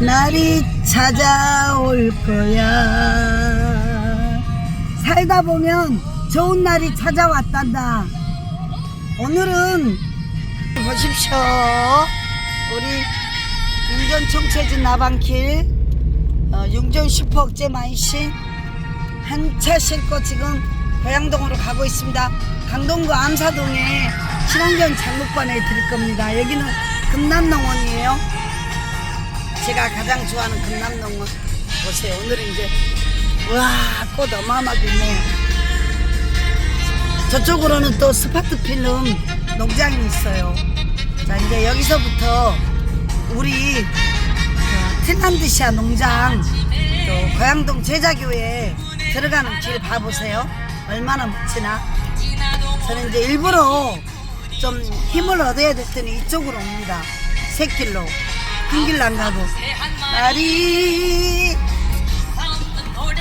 날이 찾아올 거야. 살다 보면 좋은 날이 찾아왔단다. 오늘은 보십시오. 우리 융전 청채진 나방길 어, 융전 슈퍼 억제 만신 한차 싣고 지금 고양동으로 가고 있습니다. 강동구 암사동에 친환경 장목관에 드릴 겁니다. 여기는 금남농원이에요. 제가 가장 좋아하는 금남농원 보세요. 오늘은 이제 와꽃 어마어마하게 있네요. 저쪽으로는 또 스파트 필름 농장이 있어요. 자 이제 여기서부터 우리 어, 핀란드시아 농장 또 고양동 제자교에 들어가는 길 봐보세요. 얼마나 멋지나. 저는 이제 일부러 좀 힘을 얻어야 됐더니 이쪽으로 옵니다. 새길로. 큰 길로 안 가고. 날이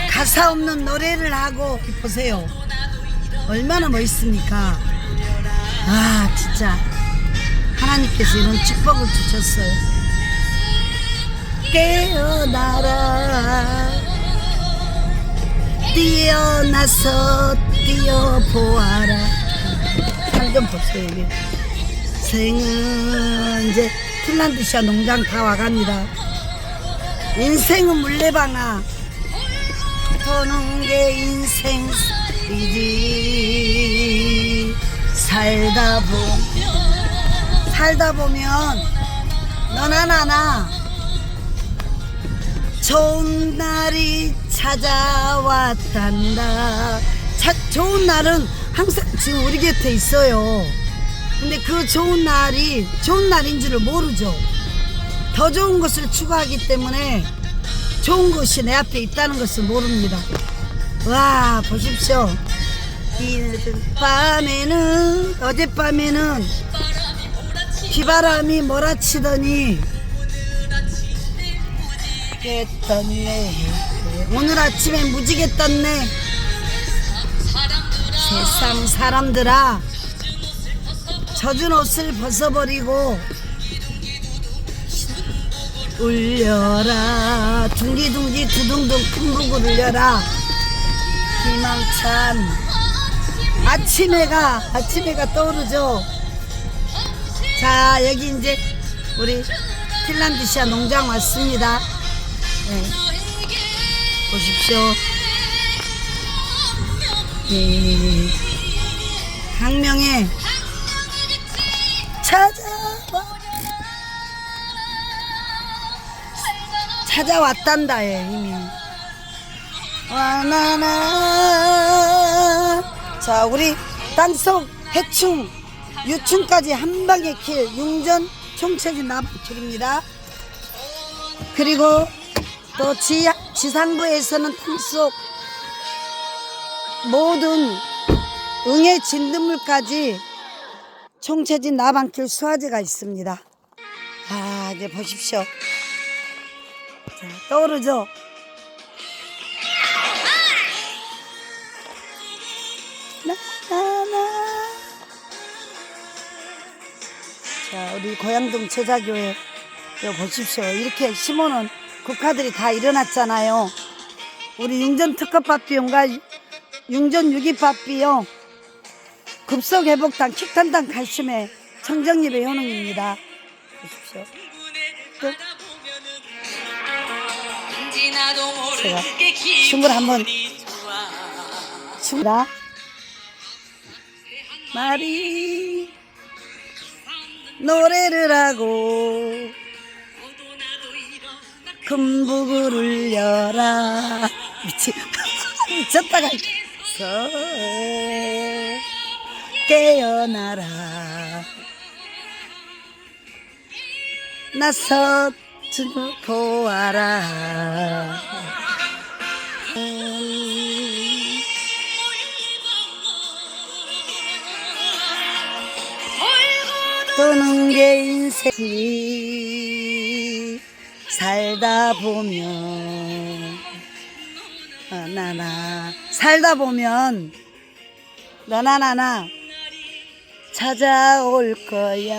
가사 없는 노래를 하고 보세요. 얼마나 멋있습니까? 아, 진짜. 하나님께서 이런 축복을 주셨어요. 깨어나라. 뛰어나서 뛰어보아라. 한좀 보세요, 이게. 생은 이제 핀란드시아 농장 다 와갑니다. 인생은 물레방아. 도는 게 인생이지. 살다 보면, 살다 보면, 너나 나나, 좋은 날이 찾아왔단다. 자, 좋은 날은 항상 지금 우리 곁에 있어요. 근데 그 좋은 날이 좋은 날인 줄을 모르죠. 더 좋은 것을 추구하기 때문에 좋은 것이 내 앞에 있다는 것을 모릅니다. 와, 보십시오. 이 밤에는, 어젯밤에는 비바람이 몰아치더니 떴네. 오늘 아침에 무지개 떴네. 세상 사람들아, 젖은 옷을 벗어버리고 울려라. 둥기둥기 두둥둥 큰 북을 울려라. 희망찬 아침해가 아침해가 떠오르죠. 자 여기 이제 우리 핀란드시아 농장 왔습니다. 네. 보십시오. 예. 항명에 찾아와. 찾아왔단다 예 이미. 와나나. 자 우리 땅속 해충 유충까지 한 방에 킬 융전 총체진 나방길입니다. 그리고 또 지, 지상부에서는 땅속 모든 응애 진드물까지 총체진 나방길 수화제가 있습니다. 아 이제 보십시오. 자, 떠오르죠? 나나나. 자 우리 고양동 제자교회 여 보십시오. 이렇게 심어놓은 국화들이 다 일어났잖아요. 우리 융전 특허밥비용과 융전 유기밥비용 급속 회복당 킥탄당 칼슘의 청정잎의 효능입니다. 보십시오. 또 제가 춤을 한번 춥니다. 말이 노래를 하고 금북을 울려라 미치 미쳤다가 서 깨어나라. 나서 보아라. 음, 떠는 게 인생이 살다 보면 아, 나나 살다 보면 너나 나나 찾아올 거야.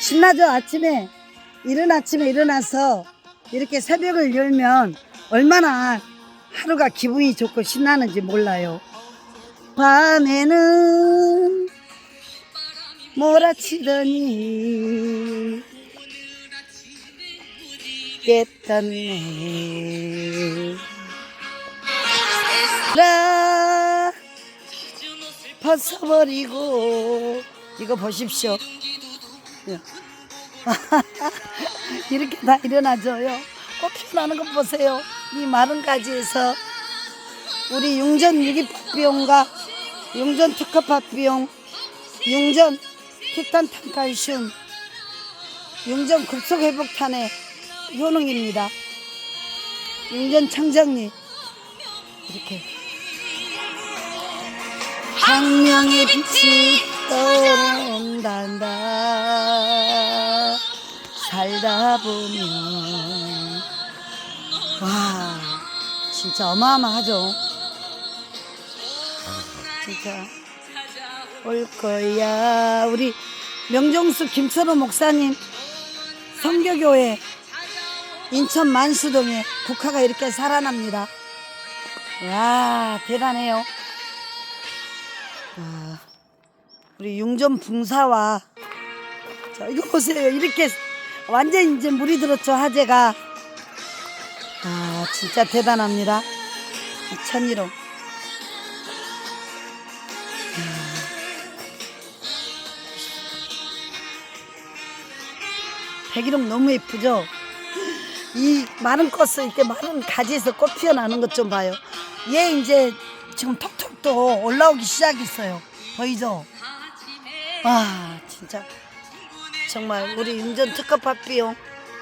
신나죠? 아침에 이른 아침에 일어나서 이렇게 새벽을 열면 얼마나 하루가 기분이 좋고 신나는지 몰라요. 밤에는 몰아치더니 깼던네 벗어버리고. 이거 보십시오. 예. 이렇게 다 일어나줘요. 꽃 피어나는 것 보세요. 이 마른 가지에서 우리 융전 유기팥비용과 융전 특허팥비용 융전 티탄 탄칼슘 융전 급속 회복탄의 효능입니다. 융전 창작리. 이렇게 광명의 빛이 떠오른단다. 살다 보면 와 진짜 어마어마하죠? 진짜. 올 거야. 우리 명종수 김철호 목사님 성교교회 인천 만수동에 국화가 이렇게 살아납니다. 와 대단해요 와, 우리 융전 붕사와 자 이거 보세요. 이렇게 완전 이제 물이 들었죠 하재가. 아 진짜 대단합니다. 천일홍. 백일홍 너무 예쁘죠? 이 마른 꽃을 이렇게 마른 가지에서 꽃 피어나는 것 좀 봐요. 얘 이제 지금 톡톡 또 올라오기 시작했어요. 보이죠? 와 진짜 정말 우리 융전 특허밥 비용,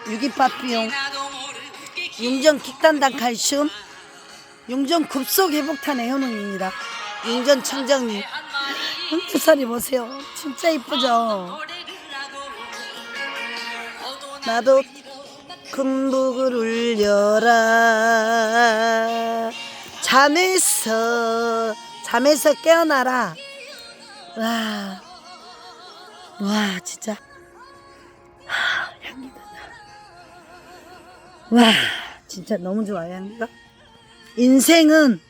유기밥 비용, 융전 킥단단 칼슘, 융전 급속 회복탄의 효능입니다. 융전 청정리. 흑두살이 보세요. 진짜 이쁘죠? 나도 금북을 울려라 잠에서 잠에서 깨어나라 와, 와 진짜 하, 향기다 와 진짜 너무 좋아요 향기가 인생은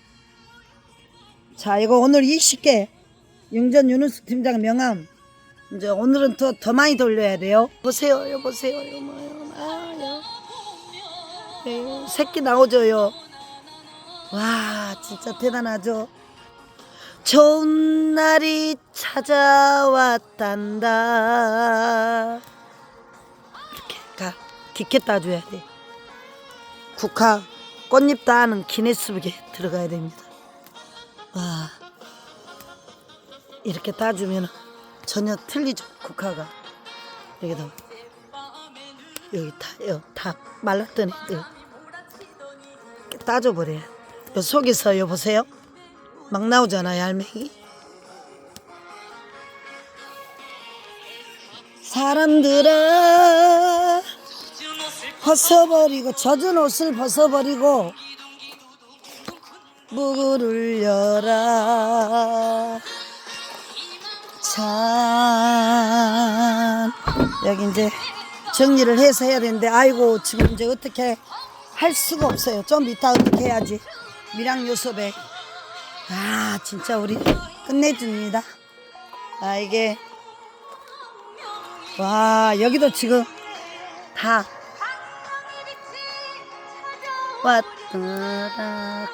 자 이거 오늘 20개 영전 윤은수 팀장 명함 이제 오늘은 더, 더 많이 돌려야 돼요. 보세요, 요 보세요, 요 뭐요, 아, 요. 요, 새끼 나오죠요. 와, 진짜 대단하죠. 좋은 날이 찾아왔단다. 이렇게 가, 깊게 따줘야 돼. 국화 꽃잎 따는 기네스북에 들어가야 됩니다. 와, 이렇게 따주면 전혀 틀리죠 국화가 여기다 여기 다 말랐던 애들 이렇게 따줘버려요 요 속에서 요 보세요 막 나오잖아요 알맹이. 사람들아 벗어버리고 젖은 옷을 벗어버리고 묵을 울려라. 참. 여기 이제 정리를 해서 해야 되는데 아이고 지금 이제 어떻게 할 수가 없어요. 좀 이따 어떻게 해야지. 밀양 요섭에 아 진짜 우리 끝내줍니다. 아 이게 와 여기도 지금 다 왔다.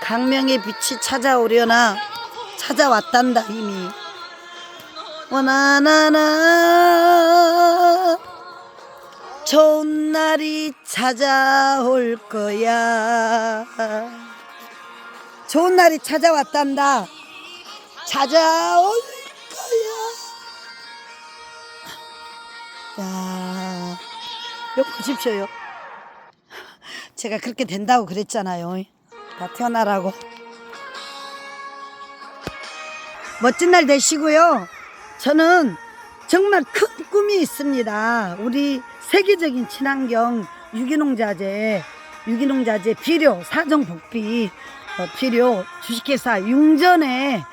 강명의 빛이 찾아오려나 찾아왔단다 이미. 원하나나. 좋은 날이 찾아올 거야 좋은 날이 찾아왔단다. 찾아올 거야. 야 이거 보십시오 요. 제가 그렇게 된다고 그랬잖아요. 다 태어나라고. 멋진 날 되시고요. 저는 정말 큰 꿈이 있습니다. 우리 세계적인 친환경 유기농 자재, 유기농 자재 비료, 사정 복비 어, 비료 주식회사 융전의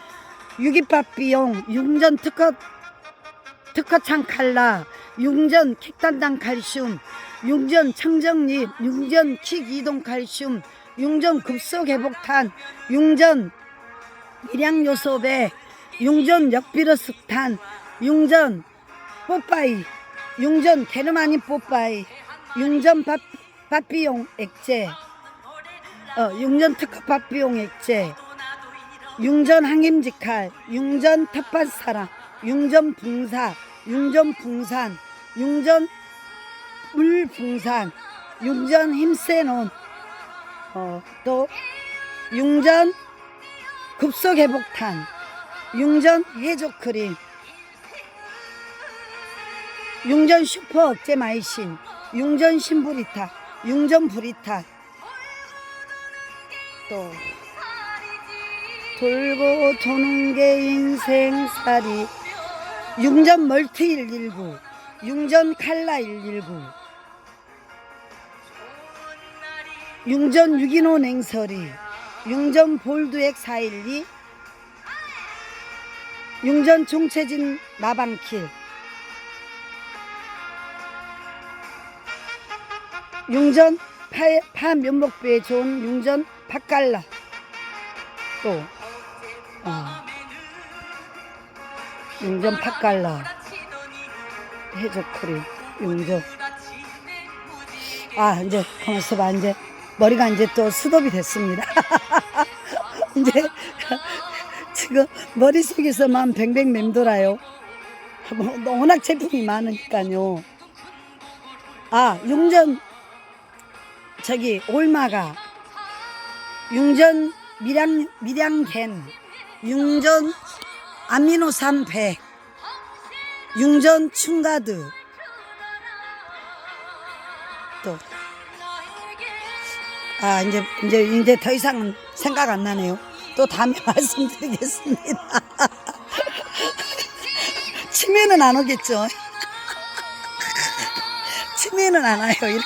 유기밥 비용, 융전 특허 특허창 칼라, 융전 킥단당 칼슘, 융전 청정립, 융전 킥 이동 칼슘, 융전 급속 회복탄, 융전 일양 요소배, 융전 역비르스탄, 융전 뽀빠이, 융전 게르마닌 뽀빠이, 융전 밥, 밥비용 액체, 어, 융전 특허 밥비용 액체, 융전 항임직칼, 융전 텃밭사랑, 융전 붕사, 융전 붕산, 융전 물붕산, 융전 힘세논, 어, 또 융전 급속회복탄, 융전 해조크림, 융전 슈퍼 억제 마이신, 융전 신브리타, 융전 브리타, 또 돌고 도는 게 인생살이. 융전 멀티 119 융전 칼라 119 융전 유기농 냉서리 융전 볼드액 412 융전 종체진 나방킬 융전 파, 파 면목배에 좋은 융전 팥갈라. 또 어, 융전 팥갈라. 해조크림 융전 아 이제 가만 있어 봐 이제 머리가 이제 또 수덥이 됐습니다. 이제 지금 머릿속에서만 뱅뱅 맴돌아요. 뭐, 워낙 제품이 많으니까요. 아 융전 저기 올마가 융전 미량 미량겐 융전 아미노산 100 융전 춘가드 또 아 이제 이제 이제 더 이상은 생각 안 나네요. 또 다음에 말씀드리겠습니다. 치매는 안 오겠죠? 치매는 안 와요. 이렇게